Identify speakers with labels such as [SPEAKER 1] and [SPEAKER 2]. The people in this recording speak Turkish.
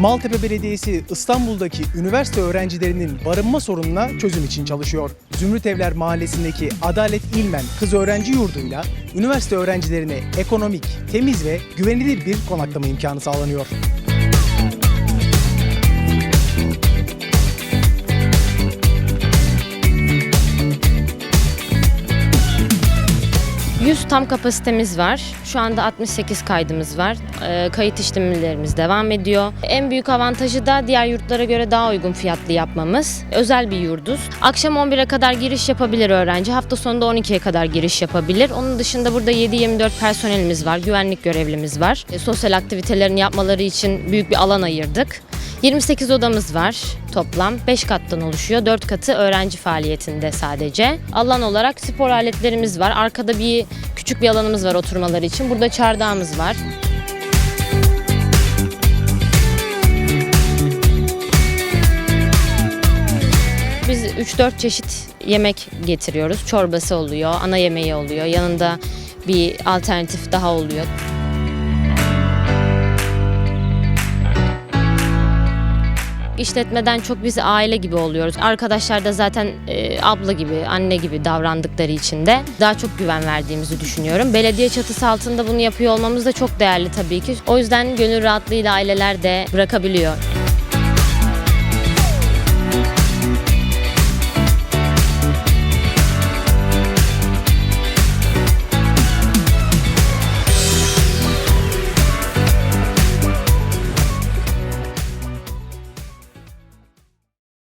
[SPEAKER 1] Maltepe Belediyesi İstanbul'daki üniversite öğrencilerinin barınma sorununa çözüm için çalışıyor. Zümrüt Evler Mahallesi'ndeki Adalet İlmen Kız Öğrenci Yurdu'yla üniversite öğrencilerine ekonomik, temiz ve güvenilir bir konaklama imkanı sağlanıyor.
[SPEAKER 2] Yüz tam kapasitemiz var. Şu anda 68 kaydımız var. Ee, kayıt işlemlerimiz devam ediyor. En büyük avantajı da diğer yurtlara göre daha uygun fiyatlı yapmamız. Özel bir yurduz. Akşam 11'e kadar giriş yapabilir öğrenci. Hafta sonunda 12'ye kadar giriş yapabilir. Onun dışında burada 7-24 personelimiz var. Güvenlik görevlimiz var. E, sosyal aktivitelerini yapmaları için büyük bir alan ayırdık. 28 odamız var toplam. 5 kattan oluşuyor. 4 katı öğrenci faaliyetinde sadece. Alan olarak spor aletlerimiz var. Arkada bir küçük bir alanımız var oturmaları için. Burada çardağımız var. Biz 3-4 çeşit yemek getiriyoruz. Çorbası oluyor, ana yemeği oluyor. Yanında bir alternatif daha oluyor. İşletmeden çok biz aile gibi oluyoruz. Arkadaşlar da zaten e, abla gibi, anne gibi davrandıkları için de daha çok güven verdiğimizi düşünüyorum. Belediye çatısı altında bunu yapıyor olmamız da çok değerli tabii ki. O yüzden gönül rahatlığıyla aileler de bırakabiliyor.